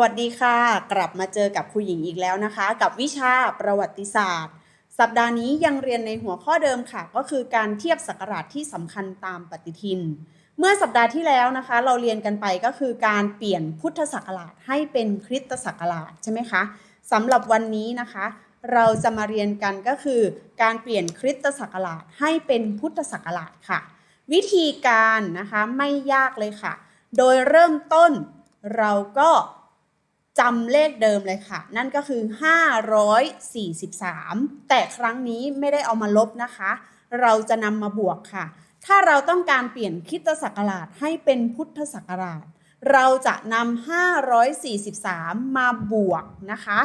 วัสดีค่ะ กลับมาเจอกับครูหญิงอีกแล้วนะคะ กับวิชาประวัติศาสตร์ สัปดาห์นี้ยังเรียนในหัวข้อเดิมค่ะ ก็คือการเทียบศักราชที่สำคัญตามปฏิทิน เมื่อสัปดาห์ที่แล้วนะคะ เราเรียนกันไปก็คือการเปลี่ยนพุทธศักราชให้เป็นคริสตศักราชใช่ไหมคะสำหรับวันนี้นะคะ เราจะมาเรียนกันก็คือ การเปลี่ยนคริสตศักราชให้เป็นพุทธศักราชค่ะ วิธีการนะคะไม่ยากเลยค่ะ โดยเริ่มต้นเราก็ จำเลขเดิมเลยค่ะ นั่นก็คือ 543 แต่ครั้งนี้ไม่ได้เอามาลบนะคะ เราจะนำมาบวกค่ะ ถ้าเราต้องการเปลี่ยนคิตศักราชให้เป็นพุทธศักราช เราจะนำ543 มาบวกนะคะ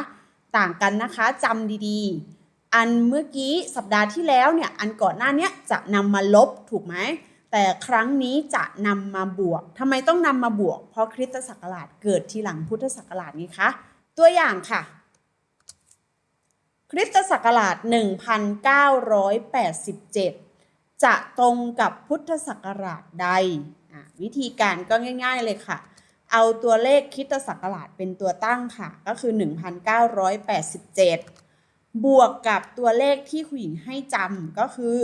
ต่างกันนะคะจำดีๆ อันเมื่อกี้สัปดาห์ที่แล้วเนี่ย อันก่อนหน้านี้จะนำมาลบถูกไหม แต่ครั้งนี้จะนำมาบวกทำไมต้องนำมาบวก เพราะคริสตศักราชเกิดทีหลังพุทธศักราชนี้คะ ตัวอย่างค่ะ คริสตศักราช 1987 จะตรงกับพุทธศักราชใดอะวิธีการก็ง่าย ๆเลยค่ะ เอาตัวเลขคริสตศักราชเป็นตัวตั้งค่ะ ก็คือ 1987 บวกกับตัวเลขที่คุณหญิงให้จำก็คือ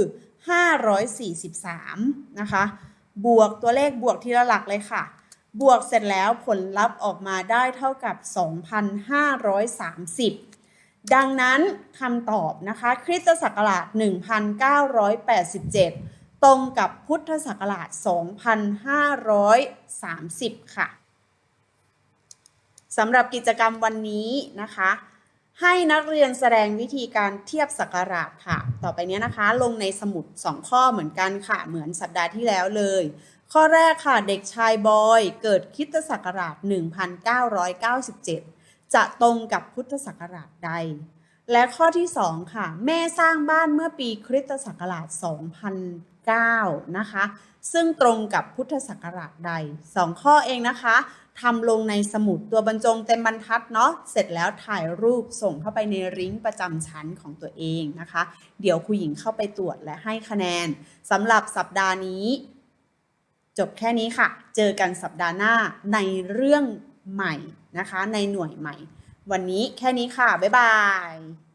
543 นะคะ บวกตัวเลขบวกทีละหลักเลยค่ะ บวกเสร็จแล้วผลลัพธ์ออกมาได้เท่ากับ 2,530 ดังนั้นคำตอบนะคะ คริสตศักราช 1987 ตรงกับพุทธศักราช 2530 ค่ะสำหรับกิจกรรมวันนี้นะคะ ให้นักเรียนแสดงวิธีการเทียบศักราชค่ะ ต่อไปนี้นะคะ ลงในสมุด 2 ข้อเหมือนกันค่ะ เหมือนสัปดาห์ที่แล้วเลย ข้อแรกค่ะ เด็กชายบอย เกิดคริตศักราช 1997 จะตรงกับพุทธศักราชใด และข้อที่ 2 ค่ะ แม่สร้างบ้านเมื่อปีคริสตศักราช 2009 นะคะ ซึ่งตรงกับพุทธศักราชใด 2 ข้อเองนะคะ ทำลงในสมุดตัวบรรจงเต็มบรรทัดเนาะเสร็จแล้วถ่ายรูปส่งเข้าไปในริงก์ประจำชั้นของตัวเองนะคะ เดี๋ยวครูหญิงเข้าไปตรวจและให้คะแนนสำหรับสัปดาห์นี้ จบแค่นี้ค่ะ เจอกันสัปดาห์หน้าในเรื่องใหม่นะคะ ในหน่วยใหม่ วันนี้แค่นี้ค่ะ บ๊ายบาย